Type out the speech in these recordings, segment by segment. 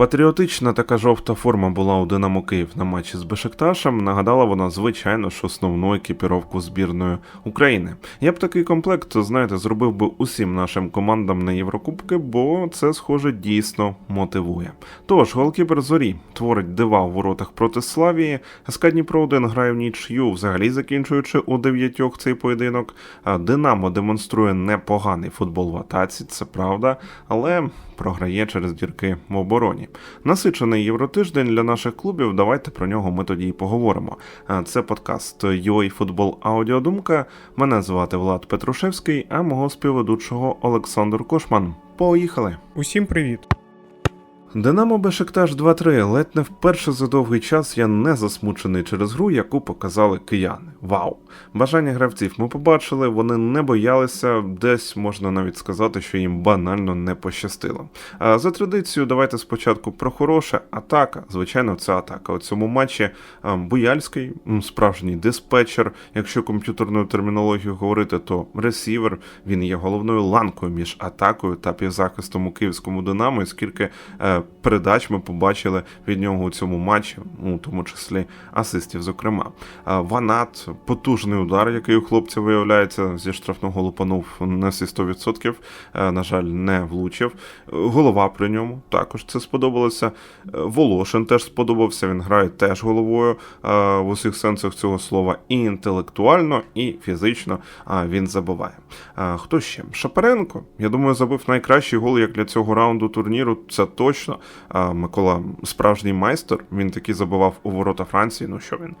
Патріотична така жовта форма була у Динамо Київ на матчі з Бешикташем. Нагадала вона, звичайно ж, основну екіпіровку збірної України. Я б такий комплект, знаєте, зробив би усім нашим командам на Єврокубки, бо це, схоже, дійсно мотивує. Тож, голкіпер зорі творить дива у воротах проти Славії. СК Дніпро 1 грає в нічю, взагалі закінчуючи у дев'ятьох цей поєдинок. Динамо демонструє непоганий футбол в атаці, це правда, але програє через дірки в обороні. Насичений євротиждень для наших клубів. Давайте про нього ми тоді і поговоримо. А Це подкаст UA Футбол Аудіодумка. Мене звати Влад Петрушевський, а мого співведучого Олександр Кошман. Поїхали! Усім привіт! Динамо Бешикташ 2-3. Ледь не вперше за довгий час я не засмучений через гру, яку показали кияни. Вау! Бажання гравців ми побачили, вони не боялися, десь можна навіть сказати, що їм банально не пощастило. А за традицією, давайте спочатку про хороше. Атака. Звичайно, це атака. У цьому матчі Буяльський, справжній диспетчер. Якщо комп'ютерною термінологією говорити, то ресівер він є головною ланкою між атакою та півзахистом у київському Динамо, і передач ми побачили від нього у цьому матчі, ну, у тому числі асистів, зокрема. Ванат, потужний удар, який у хлопця виявляється зі штрафного лупанув на всі 100%, е, на жаль, не влучив. Е, Голова при ньому також це сподобалося. Е, Волошин теж сподобався. Він грає теж головою е, в усіх сенсах цього слова, і інтелектуально, і фізично він забиває. Хто ще? Шапаренко. Я думаю, забив найкращий гол як для цього раунду турніру. Це точно. А, Микола справжній майстер. Він таки забивав у ворота Франції. Ну що він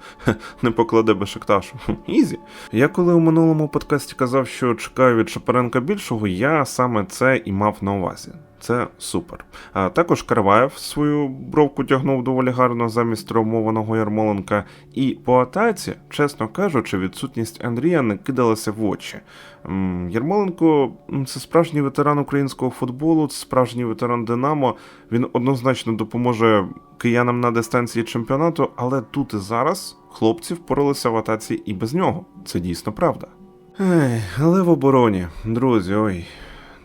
не покладе Бешикташу. Ізі. Я коли у минулому подкасті казав, що чекаю від Шапаренка більшого, я саме це і мав на увазі. Це супер. А також Караваєв свою бровку тягнув доволі гарно замість травмованого Ярмоленка. І по атаці, чесно кажучи, відсутність Андрія не кидалася в очі. Ярмоленко це справжній ветеран українського футболу, це справжній ветеран Динамо. Він однозначно допоможе киянам на дистанції чемпіонату, але тут і зараз хлопці впоралися в атаці і без нього. Це дійсно правда. Ей, але в обороні, друзі, ой.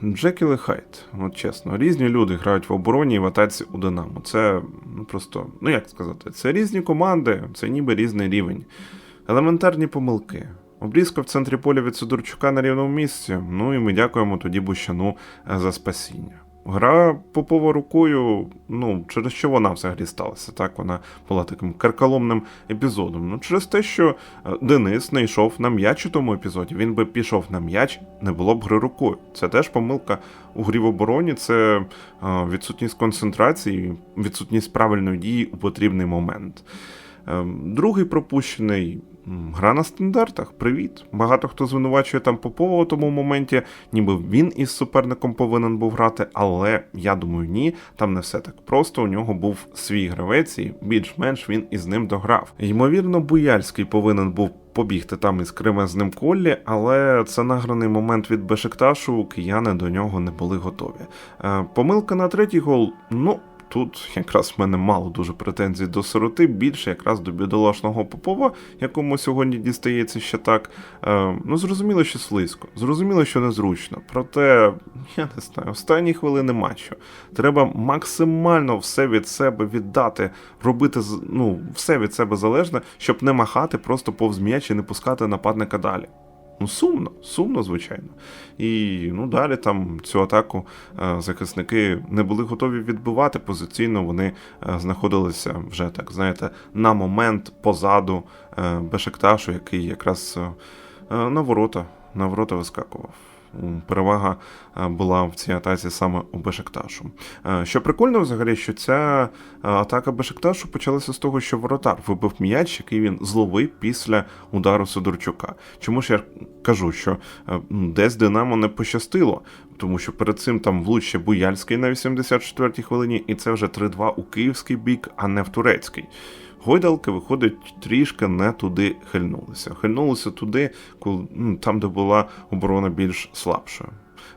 Джекіл і Хайт, от чесно, різні люди грають в обороні і в атаці у Динамо. Це ну просто, ну як сказати, це різні команди, це ніби різний рівень. Елементарні помилки. Обрізка в центрі поля від Сидорчука на рівному місці. Ну і ми дякуємо тоді Бущану е, за спасіння. Гра Попова рукою, ну, через що вона взагалі сталася? Так, вона була таким карколомним епізодом. Ну, через те, що е, Денис не йшов на м'яч у тому епізоді. Він би пішов на м'яч, не було б гри рукою. Це теж помилка у грі в обороні, це е, відсутність концентрації, відсутність правильної дії у потрібний момент. Ем, Другий пропущений гра на стандартах. Привіт. Багато хто звинувачує там Попова у тому моменті, ніби він із суперником повинен був грати, але я думаю, ні. Там не все так просто. У нього був свій гравець, і більш-менш він із ним дограв. Ймовірно, Буяльський повинен був. Побігти там із кремезним коллі, але це награний момент від Бешикташу, кияни до нього не були готові. Е, помилка на третій гол, ну, Тут якраз в мене мало дуже претензій до сироти, більше якраз до бідолашного Попова, якому сьогодні дістається ще так. Е, ну, зрозуміло, що слизько, зрозуміло, що незручно. Проте, я не знаю, останні хвилини матчу. Треба максимально все від себе віддати, робити ну, все від себе залежне, щоб не махати просто повз м'яч і не пускати нападника далі. Ну, сумно, сумно, звичайно. І ну, далі там цю атаку е, захисники не були готові відбивати. Позиційно вони е, знаходилися вже так, знаєте, на момент позаду е, Бешекташу, який якраз на ворота, на ворота вискакував. Перевага е, була в цій атаці саме у Бешекташу. Е, Що прикольно взагалі, що ця е, атака Бешекташу почалася з того, що воротар вибив м'яч, який він зловив після удару Сидорчука. Чому ж я кажу, що десь Динамо не пощастило, тому що перед цим там влуч ще Буяльський на 84-й хвилині, і це вже 3-2 у київський бік, а не в турецький. Гойдалки, виходить, трішки не туди хильнулися. Хильнулися туди, коли, ну, там, де була оборона більш слабшою.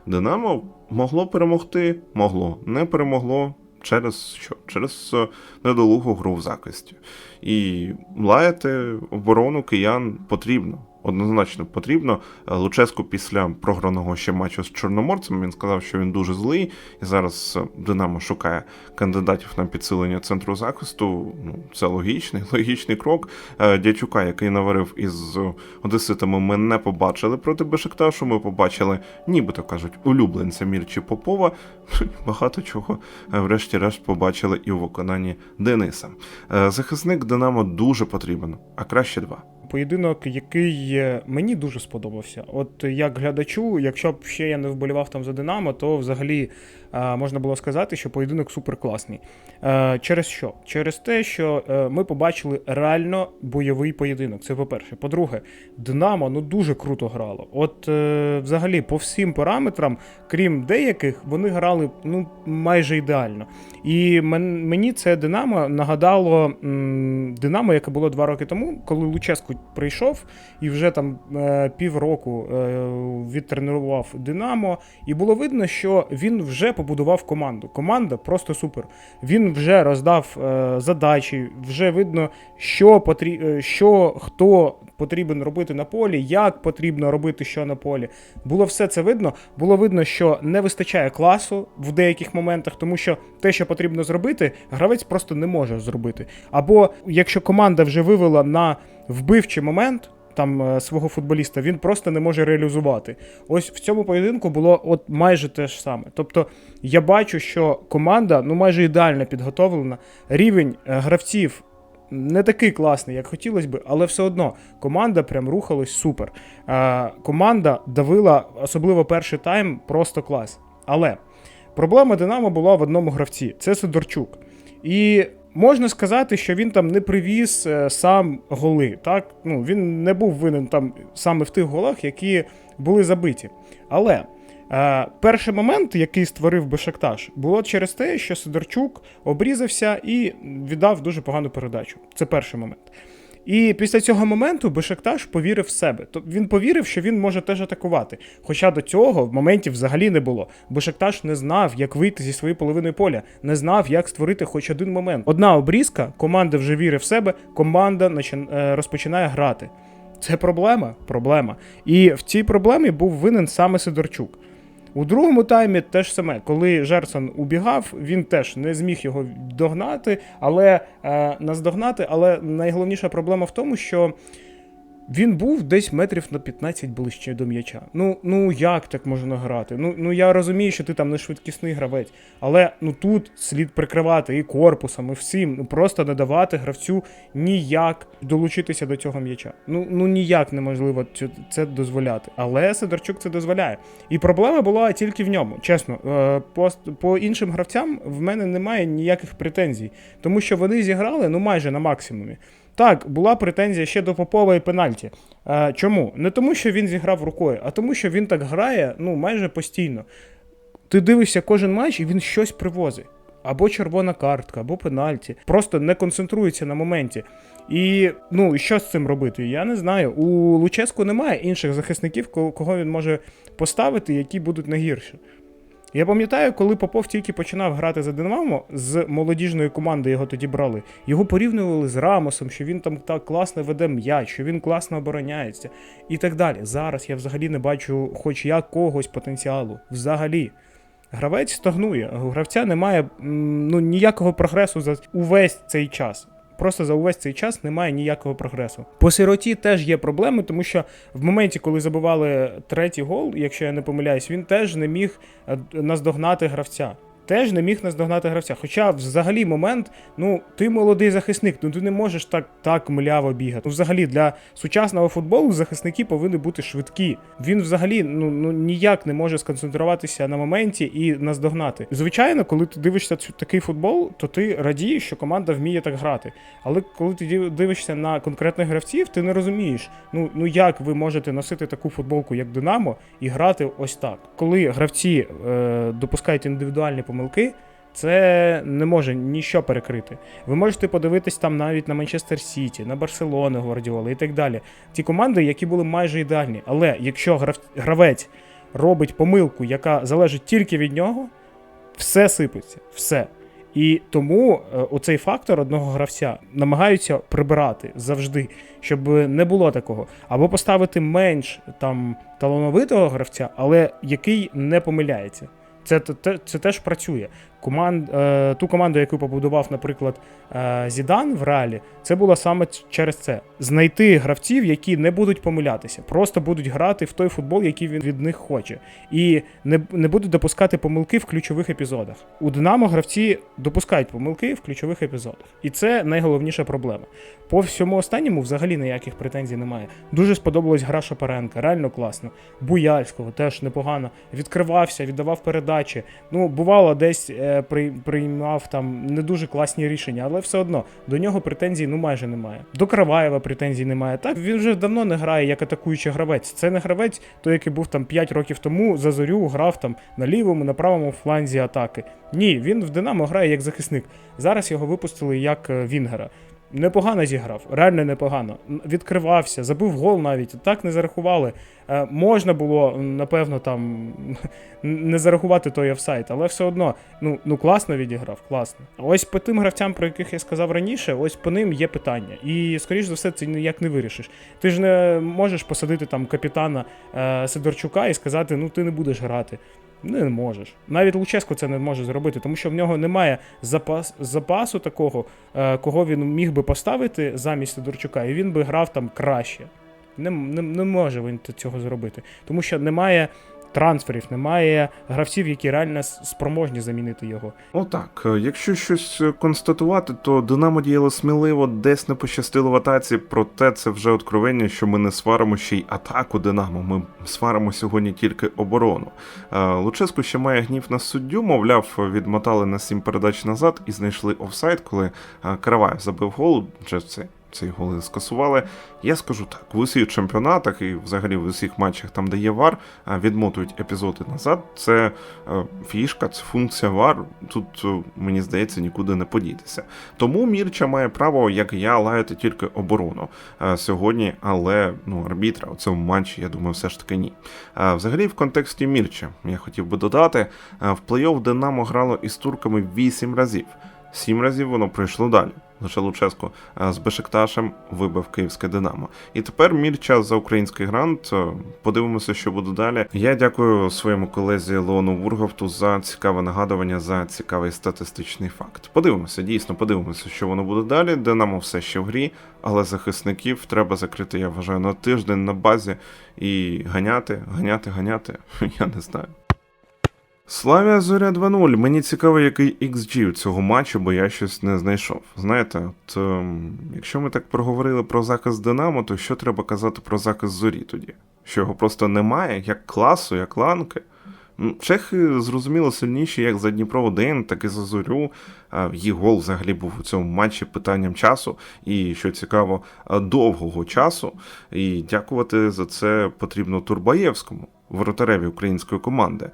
Динамо могло перемогти, могло, не перемогло. Через що? Через е, недолугу гру в захисті. І лаяти оборону киян потрібно. Однозначно потрібно. Е, Луческу після програного ще матчу з Чорноморцем він сказав, що він дуже злий, і зараз е, Динамо шукає кандидатів на підсилення центру захисту. Ну, це логічний, логічний крок. Е, Дячука, який наварив із одеситами, ми не побачили проти Бешикташу. Ми побачили, нібито кажуть, улюбленця Мірчі Попова. Багато чого, врешті-решт, побачили і у виконанні Дениса. Захисник Динамо дуже потрібен, а краще два. Поєдинок, який е, мені дуже сподобався. От як глядачу, якщо б ще я не вболівав там за Динамо, то взагалі можна було сказати, що поєдинок суперкласний. Е, через що? Через те, що е, ми побачили реально бойовий поєдинок. Це по-перше. По-друге, Динамо ну дуже круто грало. От е, взагалі по всім параметрам, крім деяких, вони грали ну майже ідеально. І мені це Динамо нагадало Динамо, яке було два роки тому, коли Луческу прийшов і вже там півроку відтренував Динамо, і було видно, що він вже побудував команду. Команда просто супер. Він вже роздав е, задачі, вже видно, що потрі... е, що хто потрібен робити на полі, як потрібно робити що на полі. Було все це видно. Було видно, що не вистачає класу в деяких моментах, тому що те, що потрібно зробити, гравець просто не може зробити. Або якщо команда вже вивела на вбивчий момент. Там е, свого футболіста він просто не може реалізувати. Ось в цьому поєдинку було от майже те ж саме. Тобто я бачу, що команда ну майже ідеально підготовлена. Рівень е, гравців не такий класний, як хотілося би, але все одно команда прям рухалась супер. Е, команда давила, особливо перший тайм, просто клас. Але проблема Динамо була в одному гравці це Сидорчук. І можна сказати, що він там не привіз е, сам голи. Так? Ну, він не був винен там саме в тих голах, які були забиті. Але е, перший момент, який створив Бешакташ, було через те, що Сидорчук обрізався і віддав дуже погану передачу. Це перший момент. І після цього моменту Бешекташ повірив в себе. Тобто він повірив, що він може теж атакувати. Хоча до цього в моменті взагалі не було. Бешекташ не знав, як вийти зі своєї половини поля, не знав, як створити хоч один момент. Одна обрізка, команда вже вірить в себе, команда е, розпочинає грати. Це проблема? Проблема. І в цій проблемі був винен саме Сидорчук. У другому таймі теж саме, коли Жерсон убігав, він теж не зміг його догнати, але е, наздогнати. Але найголовніша проблема в тому, що він був десь метрів на 15 ближче до м'яча. Ну, ну як так можна грати? Ну, ну я розумію, що ти там не швидкісний гравець, але ну тут слід прикривати і корпусом, і всім. Ну просто не давати гравцю ніяк долучитися до цього м'яча. Ну, ну ніяк неможливо це дозволяти. Але Сидорчук це дозволяє. І проблема була тільки в ньому. Чесно, Е, по, по іншим гравцям в мене немає ніяких претензій, тому що вони зіграли ну майже на максимумі. Так, була претензія ще до Попова і пенальті. Е, чому? Не тому, що він зіграв рукою, а тому, що він так грає ну, майже постійно. Ти дивишся кожен матч, і він щось привозить. Або червона картка, або пенальті. Просто не концентрується на моменті. І ну, що з цим робити? Я не знаю. У Луческу немає інших захисників, кого він може поставити, які будуть не гірші. Я пам'ятаю, коли Попов тільки починав грати за Динамо, з молодіжної команди його тоді брали. Його порівнювали з Рамосом, що він там так класно веде м'яч, що він класно обороняється і так далі. Зараз я взагалі не бачу хоч якогось потенціалу. Взагалі. Гравець стагнує, у гравця немає ну, ніякого прогресу за увесь цей час. Просто за увесь цей час немає ніякого прогресу. По сироті теж є проблеми, тому що в моменті, коли забивали третій гол, якщо я не помиляюсь, він теж не міг е, наздогнати гравця. Теж не міг наздогнати гравця. Хоча взагалі момент, ну ти молодий захисник, ну ти не можеш так так мляво бігати. Ну, взагалі для сучасного футболу захисники повинні бути швидкі. Він взагалі ну, ну ніяк не може сконцентруватися на моменті і наздогнати. Звичайно, коли ти дивишся цю такий футбол, то ти радієш, що команда вміє так грати. Але коли ти дивишся на конкретних гравців, ти не розумієш, ну, ну як ви можете носити таку футболку, як Динамо, і грати ось так. Коли гравці е, допускають індивідуальні помилки, це не може ніщо перекрити. Ви можете подивитись там навіть на Манчестер Сіті, на Барселону Гвардіоли і так далі. Ті команди, які були майже ідеальні. Але якщо грав- гравець робить помилку, яка залежить тільки від нього, все сипеться, все. І тому е, оцей фактор одного гравця намагаються прибирати завжди, щоб не було такого. Або поставити менш там талановитого гравця, але який не помиляється. Це, це, це теж працює. Команд, е, ту команду, яку побудував, наприклад, е, Зідан в реалі, це було саме через це. Знайти гравців, які не будуть помилятися, просто будуть грати в той футбол, який він від них хоче, і не, не будуть допускати помилки в ключових епізодах. У Динамо гравці допускають помилки в ключових епізодах, і це найголовніша проблема. По всьому останньому взагалі ніяких претензій немає. Дуже сподобалась гра Шапаренка, реально класно. Буяльського теж непогано. Відкривався, віддавав передачі. Ну, бувало, десь е, приймав там не дуже класні рішення, але все одно до нього претензій ну майже немає. До Краваєва претензій немає. Так він вже давно не грає як атакуючий гравець. Це не гравець, той, який був там 5 років тому за зорю, грав там на лівому, на правому фланзі атаки. Ні, він в Динамо грає як захисник. Зараз його випустили як е, Вінгера. Непогано зіграв, реально непогано. Відкривався, забив гол навіть. Так не зарахували. Е, можна було, напевно, там не зарахувати той офсайт, але все одно, ну, ну класно відіграв, класно. Ось по тим гравцям, про яких я сказав раніше, ось по ним є питання. І, скоріш за все, це ніяк не вирішиш. Ти ж не можеш посадити там капітана е, Сидорчука і сказати, ну ти не будеш грати. Не можеш. Навіть Луческо це не може зробити, тому що в нього немає запас, запасу такого, е, кого він міг би поставити замість Сидорчука, і він би грав там краще. Не, не, не може він цього зробити. Тому що немає трансферів, немає гравців, які реально спроможні замінити його. Отак, якщо щось е, констатувати, то Динамо діяло сміливо, десь не пощастило в атаці, проте це вже откровення, що ми не сваримо ще й атаку Динамо. Ми сваримо сьогодні тільки оборону. Е, Луческу ще має гнів на суддю, мовляв, відмотали на сім передач назад і знайшли офсайд, коли е, Караваєв забив гол. Вже це. Цей гол скасували. Я скажу так: в усіх чемпіонатах і взагалі в усіх матчах, там, де є вар, відмотують епізоди назад. Це е, фішка, це функція вар. Тут, е, мені здається, нікуди не подітися. Тому Мірча має право, як я, лаяти тільки оборону е, сьогодні, але ну, арбітра у цьому матчі, я думаю, все ж таки ні. Взагалі, в контексті Мірча, я хотів би додати, в плей-офф Динамо грало із турками 8 разів. Сім разів воно пройшло далі. Лише Луческо е, з Бешикташем вибив київське Динамо. І тепер Мірча за український грант. Е, Подивимося, що буде далі. Я дякую своєму колезі Леону Вурговту за цікаве нагадування, за цікавий статистичний факт. Подивимося, дійсно, подивимося, що воно буде далі. Динамо все ще в грі, але захисників треба закрити, я вважаю, на тиждень на базі і ганяти, ганяти, ганяти. Я не знаю. Славія Зоря 2-0. Мені цікаво, який XG у цього матчу, бо я щось не знайшов. Знаєте, от ем, якщо ми так проговорили про захист Динамо, то що треба казати про захист зорі тоді? Що його просто немає, як класу, як ланки. Чехи зрозуміло сильніші як за Дніпро 1, так і за зорю. Їх гол взагалі був у цьому матчі питанням часу, і що цікаво, довгого часу. І дякувати за це потрібно Турбаєвському. Воротареві української команди.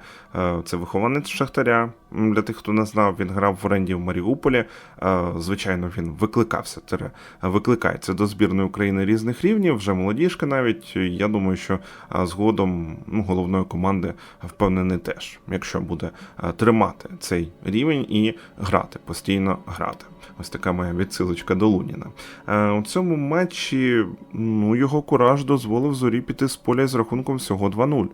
Це вихованець Шахтаря. Для тих, хто не знав, він грав в оренді в Маріуполі. Звичайно, він викликався, викликається до збірної України різних рівнів, вже молодіжка навіть. Я думаю, що згодом ну, головної команди впевнений теж, якщо буде тримати цей рівень і грати, постійно грати. Ось така моя відсилочка до Луніна. Е, У цьому матчі ну, його кураж дозволив зорі піти з поля з рахунком всього 2-0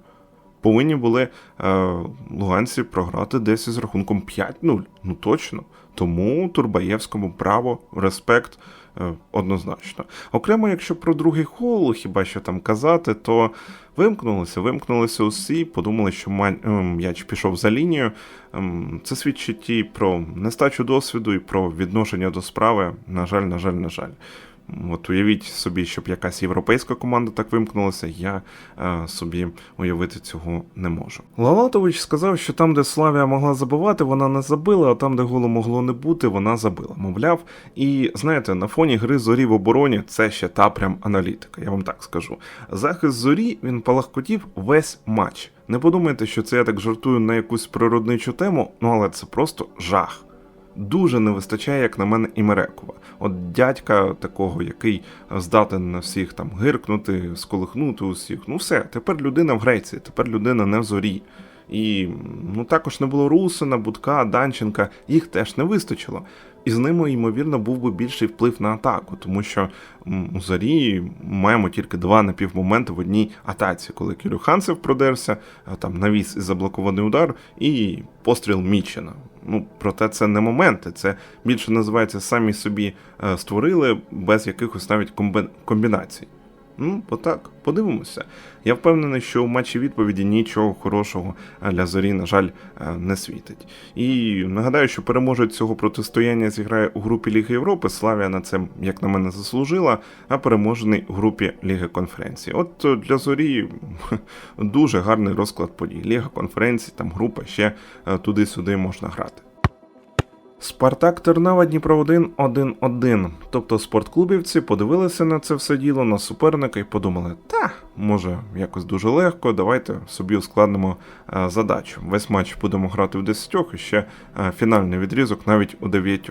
повинні були е, луганці програти десь із рахунком 5-0. Ну точно. Тому Турбаєвському право, респект е, однозначно. Окремо, якщо про другий гол, хіба що там казати, то вимкнулися, вимкнулися усі, подумали, що ма- е, м'яч пішов за лінію. Ем, Це свідчить і про нестачу досвіду, і про відношення до справи. На жаль, на жаль, на жаль. От уявіть собі, щоб якась європейська команда так вимкнулася, я е, собі уявити цього не можу. Лалатович сказав, що там, де Славія могла забивати, вона не забила, а там, де голу могло не бути, вона забила. Мовляв, і знаєте, на фоні гри зорі в обороні це ще та прям аналітика, я вам так скажу. Захист зорі він палахкотів весь матч. Не подумайте, що це я так жартую на якусь природничу тему, ну але це просто жах дуже не вистачає, як на мене, Імерекова. От дядька такого, який здатен на всіх там гиркнути, сколихнути усіх. Ну все, тепер людина в Греції, тепер людина не в зорі. І ну також не було Русина, Будка, Данченка, їх теж не вистачило. І з ними, ймовірно, був би більший вплив на атаку, тому що у зарі маємо тільки два напівмоменти в одній атаці, коли Кірюханцев продерся, там навіс і заблокований удар, і постріл Мічена. Ну, проте це не моменти, це більше називається самі собі е, створили без якихось навіть комбі- комбінацій. Ну, отак, подивимося. Я впевнений, що у матчі відповіді нічого хорошого для зорі, на жаль, е, не світить. І нагадаю, що переможець цього протистояння зіграє у групі Ліги Європи. Славія на це, як на мене, заслужила, а переможений у групі Ліги конференції. От е, для зорі дуже гарний розклад подій. Ліга конференції, там група ще е, туди-сюди можна грати. Спартак Тернава Дніпро 1 1-1. Тобто спортклубівці подивилися на це все діло на суперника і подумали: та, може, якось дуже легко, давайте собі ускладнимо е, задачу. Весь матч будемо грати в 10 і ще е, фінальний відрізок навіть у 9.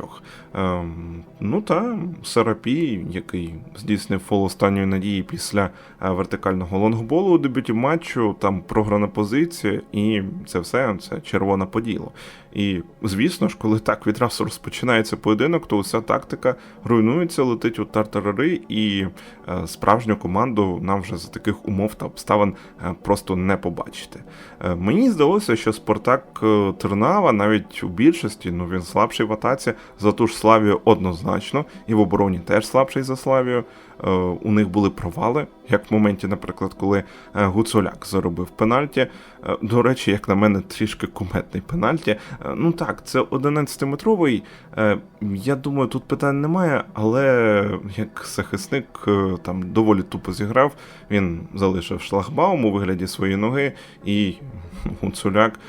Ем, ну та Сарапій, який здійснив фол останньої надії після е, вертикального лонгболу у дебюті матчу, там програна позиція, і це все це червона поділо. І звісно ж, коли так відразу розпочинається поєдинок, то уся тактика руйнується, летить у тартарари, і справжню команду нам вже за таких умов та обставин е, просто не побачити. Е, мені здалося, що Спартак е, Тернава навіть у більшості, ну він слабший в атаці, за ту ж Славію однозначно, і в обороні теж слабший за Славію. Е, у них були провали, як в моменті, наприклад, коли е, Гуцуляк заробив пенальті. Е, До речі, як на мене, трішки куметний пенальті. Ну так, це 11-метровий. Е, Я думаю, тут питань немає, але як захисник там доволі тупо зіграв. Він залишив шлагбаум у вигляді своєї ноги, і Гуцуляк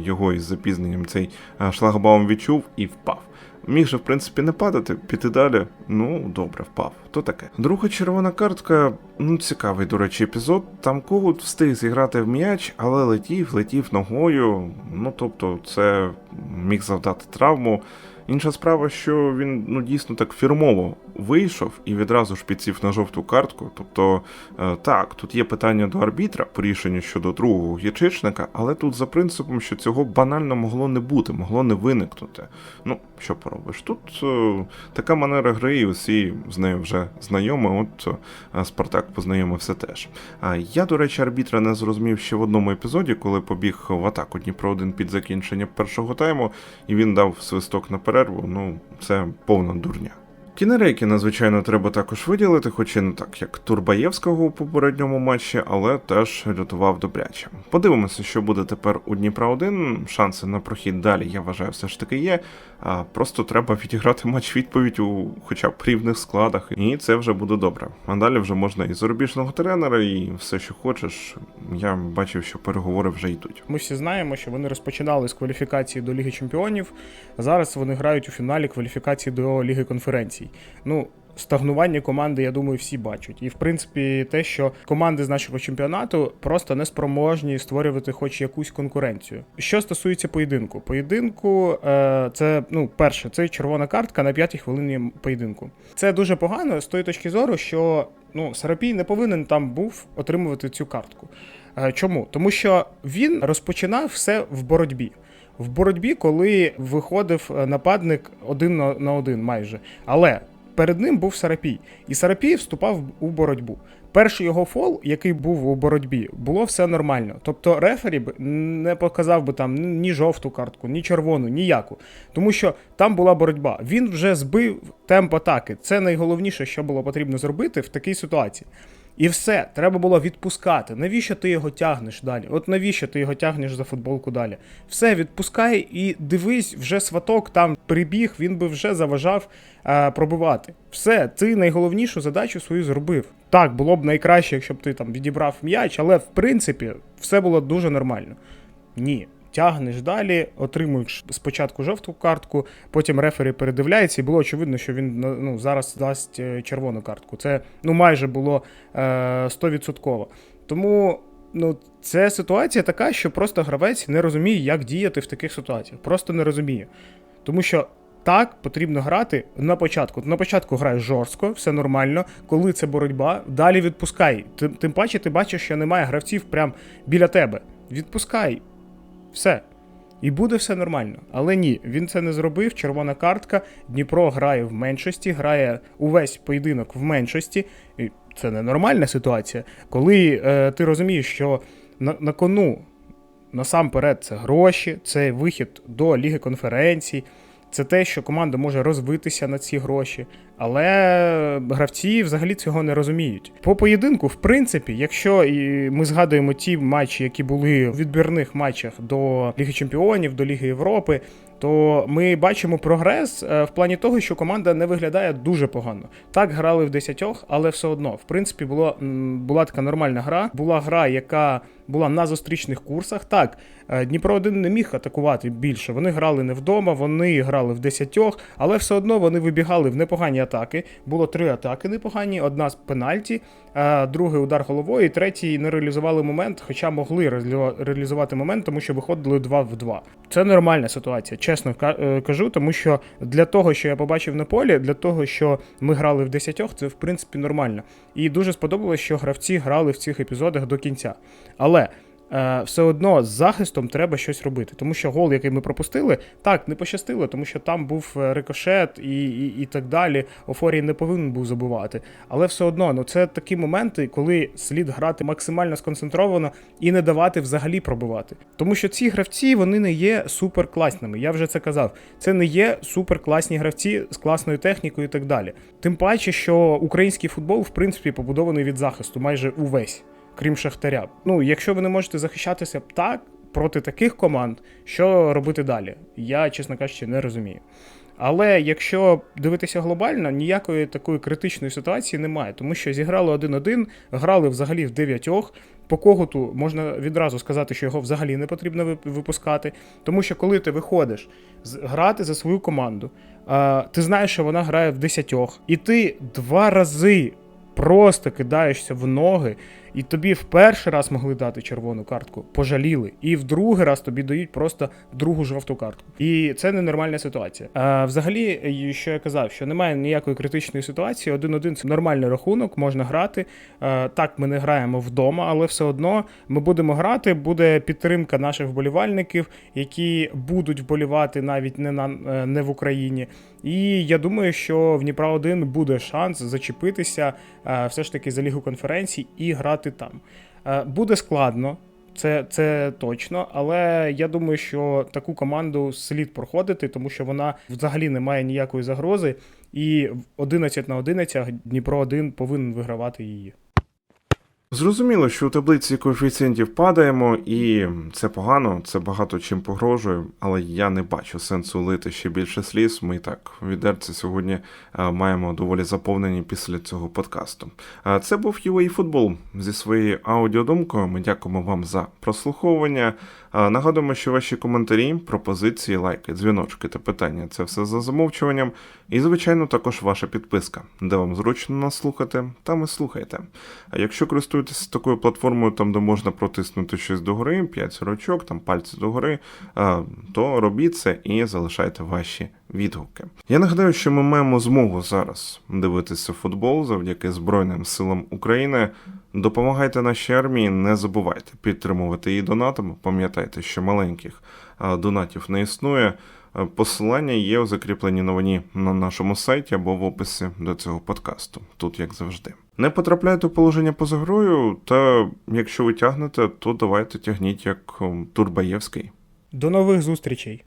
його із запізненням цей шлагбаум відчув і впав. Міг же, в принципі, не падати, піти далі. Ну, добре, впав. То таке. Друга червона картка, ну, цікавий, до речі, епізод. Там Когут встиг зіграти в м'яч, але летів, летів ногою. Ну, тобто, це міг завдати травму. Інша справа, що він ну дійсно так фірмово вийшов і відразу ж підсів на жовту картку. Тобто, е, так, тут є питання до арбітра по рішенню щодо другого гірчичника, але тут за принципом, що цього банально могло не бути, могло не виникнути. Ну, що поробиш? Тут е, така манера гри, і усі з нею вже знайомі. От е, Спартак познайомився теж. А я, до речі, арбітра не зрозумів ще в одному епізоді, коли побіг в атаку Дніпро 1 під закінчення першого тайму, і він дав свисток на перерву. Ну, це повна дурня. Кінерейки, надзвичайно, треба також виділити, хоч і не так, як Турбаєвського у попередньому матчі, але теж рятував добряче. Подивимося, що буде тепер у Дніпра 1 Шанси на прохід далі, я вважаю, все ж таки є. А просто треба відіграти матч відповідь у хоча б рівних складах, і це вже буде добре. А далі вже можна і зарубіжного тренера, і все, що хочеш. Я бачив, що переговори вже йдуть. Ми всі знаємо, що вони розпочинали з кваліфікації до Ліги Чемпіонів. Зараз вони грають у фіналі кваліфікації до Ліги конференцій. Ну, стагнування команди, я думаю, всі бачать. І в принципі, те, що команди з нашого чемпіонату просто не спроможні створювати хоч якусь конкуренцію. Що стосується поєдинку, поєдинку, е, це ну, перше, це червона картка на п'ятій хвилині поєдинку. Це дуже погано з тої точки зору, що ну, Сарапій не повинен там був отримувати цю картку. Е, Чому? Тому що він розпочинав все в боротьбі. В боротьбі, коли виходив е, нападник один на на один майже. Але перед ним був Сарапій. І Сарапій вступав у боротьбу. Перший його фол, який був у боротьбі, було все нормально. Тобто рефері б не показав би там ні жовту картку, ні червону, ніяку. Тому що там була боротьба. Він вже збив темп атаки. Це найголовніше, що було потрібно зробити в такій ситуації. І все, треба було відпускати. Навіщо ти його тягнеш далі? От навіщо ти його тягнеш за футболку далі? Все, відпускай і дивись, вже сваток там прибіг, він би вже заважав е, пробивати. Все, ти найголовнішу задачу свою зробив. Так, було б найкраще, якщо б ти там відібрав м'яч, але в принципі все було дуже нормально. Ні. Тягнеш далі, отримуєш спочатку жовту картку, потім рефері передивляється, і було очевидно, що він ну, зараз дасть е, червону картку. Це ну майже було е, 100%. Тому ну, це ситуація така, що просто гравець не розуміє, як діяти в таких ситуаціях. Просто не розуміє. Тому що так потрібно грати на початку. На початку граєш жорстко, все нормально. Коли це боротьба, далі відпускай. Тим, тим паче, ти бачиш, що немає гравців прямо біля тебе. Відпускай. Все. І буде все нормально. Але ні, він це не зробив. Червона картка. Дніпро грає в меншості, грає увесь поєдинок в меншості. І це ненормальна ситуація. Коли е, ти розумієш, що на, на кону насамперед це гроші, це вихід до Ліги конференцій, це те, що команда може розвитися на ці гроші. Але гравці взагалі цього не розуміють. По поєдинку, в принципі, якщо ми згадуємо ті матчі, які були в відбірних матчах до Ліги Чемпіонів, до Ліги Європи, то ми бачимо прогрес е, в плані того, що команда не виглядає дуже погано. Так грали в десятьох, але все одно, в принципі, було, була така нормальна гра. Була гра, яка була на зустрічних курсах. Так, е, Дніпро 1 не міг атакувати більше. Вони грали не вдома, вони грали в десятьох, але все одно вони вибігали в непогані атаки. Було три атаки непогані: одна з пенальті, е, другий удар головою, і третій не реалізували момент, хоча могли реалізувати момент, тому що виходили 2 в 2. Це нормальна ситуація, чесно е, кажу, тому що для того, що я побачив на полі, для того, що ми грали в десятьох, це в принципі нормально. І дуже сподобалось, що гравці грали в цих епізодах до кінця. Але е, все одно з захистом треба щось робити. Тому що гол, який ми пропустили, так, не пощастило, тому що там був е, рикошет і, і, і так далі. Офорій не повинен був забувати. Але все одно, ну це такі моменти, коли слід грати максимально сконцентровано і не давати взагалі пробивати. Тому що ці гравці вони не є суперкласними. Я вже це казав. Це не є суперкласні гравці з класною технікою і так далі. Тим паче, що український футбол, в принципі, побудований від захисту майже увесь крім Шахтаря. Ну, якщо ви не можете захищатися так проти таких команд, що робити далі? Я, чесно кажучи, не розумію. Але якщо дивитися глобально, ніякої такої критичної ситуації немає, тому що зіграли 1-1, грали взагалі в дев'ятьох. По коготу можна відразу сказати, що його взагалі не потрібно випускати. Тому що коли ти виходиш грати за свою команду, ти знаєш, що вона грає в десятьох, і ти два рази просто кидаєшся в ноги, і тобі в перший раз могли дати червону картку, пожаліли, і в другий раз тобі дають просто другу жовту картку. І це ненормальна ситуація. А, взагалі, що я казав, що немає ніякої критичної ситуації. Один-один це нормальний рахунок, можна грати. А, так, ми не граємо вдома, але все одно ми будемо грати. Буде підтримка наших вболівальників, які будуть вболівати навіть не на е, не в Україні. І я думаю, що в Дніпра 1 буде шанс зачепитися все ж таки за лігу конференцій і грати там. Е, Буде складно. Це, це точно, але я думаю, що таку команду слід проходити, тому що вона взагалі не має ніякої загрози, і в 11 на 11 Дніпро 1 повинен вигравати її. Зрозуміло, що у таблиці коефіцієнтів падаємо, і це погано, це багато чим погрожує, але я не бачу сенсу лити ще більше сліз. Ми так відерці сьогодні е, маємо доволі заповнені після цього подкасту. Е, Це був UA Футбол зі своєю аудіодумкою. Ми дякуємо вам за прослуховування. Нагадуємо, що ваші коментарі, пропозиції, лайки, дзвіночки та питання це все за замовчуванням. І, звичайно, також ваша підписка, де вам зручно нас слухати, там і слухайте. А якщо користуєтеся такою платформою, там де можна протиснути щось догори, 5 сорочок, там пальці догори, а, то робіть це і залишайте ваші відгуки. Я нагадаю, що ми маємо змогу зараз дивитися футбол завдяки Збройним силам України. Допомагайте нашій армії, не забувайте підтримувати її донатами. Пам'ятайте, що маленьких донатів не існує. Посилання є у закріпленій новині на нашому сайті або в описі до цього подкасту, тут як завжди. Не потрапляйте у положення поза грою, та якщо ви тягнете, то давайте тягніть як Турбаєвський. До нових зустрічей!